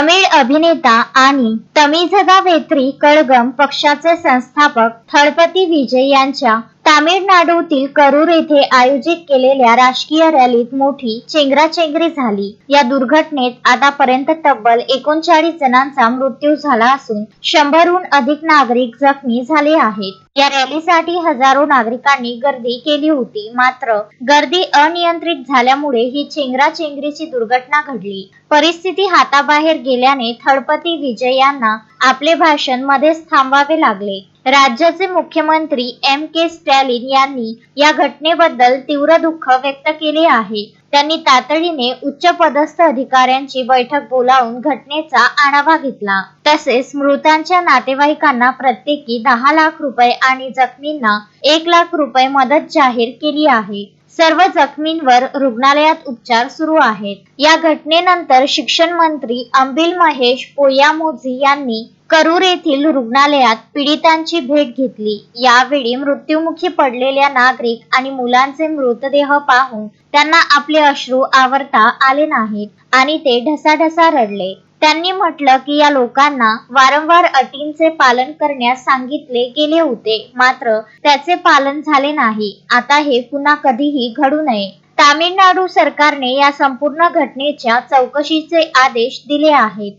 तमिळ अभिनेता आणि तमिझगा वेत्री कळगम पक्षाचे संस्थापक थळपती विजय यांच्या तामिळनाडूतील करूर येथे आयोजित केलेल्या राजकीय रॅलीत मोठी चेंगराचेंगरी झाली. या दुर्घटनेत आतापर्यंत तब्बल एकोणचाळीस जणांचा मृत्यू झाला असून शंभरहून अधिक नागरिक जखमी झाले आहेत. या रॅलीसाठी हजारो नागरिकांनी गर्दी केली होती. मात्र गर्दी अनियंत्रित झाल्यामुळे ही चेंगराचेंगरीची दुर्घटना घडली. परिस्थिती हाताबाहेर गेल्याने थळपती विजय यांना आपले भाषण मध्येच थांबवावे लागले. राज्याचे मुख्यमंत्री एम के स्टॅलिन यांनी या घटनेबद्दल तीव्र दुःख व्यक्त केले आहे. त्यांनी तातडीने उच्च पदस्थ अधिकाऱ्यांची बैठक बोलावून घटनेचा आढावा घेतला. तसेच मृतांच्या नातेवाईकांना प्रत्येकी दहा लाख रुपये आणि जखमींना एक लाख रुपये मदत जाहीर केली आहे. सर्व जखमींवर रुग्णालयात उपचार सुरू आहेत. या घटनेनंतर शिक्षण मंत्री अंबिल महेश पोयामोझी यांनी करूर येथील रुग्णालयात पीडितांची भेट घेतली. यावेळी मृत्युमुखी पडलेल्या नागरिक आणि मुलांचे मृतदेह पाहून त्यांना आपले अश्रू आवरता आले नाहीत आणि ते ढसाढसा रडले. त्यांनी म्हटलं की या लोकांना वारंवार अटींचे पालन करण्यास सांगितले गेले होते. मात्र त्याचे पालन झाले नाही. आता हे पुन्हा कधीही घडू नये. तामिळनाडू सरकारने या संपूर्ण घटनेच्या चौकशीचे आदेश दिले आहेत.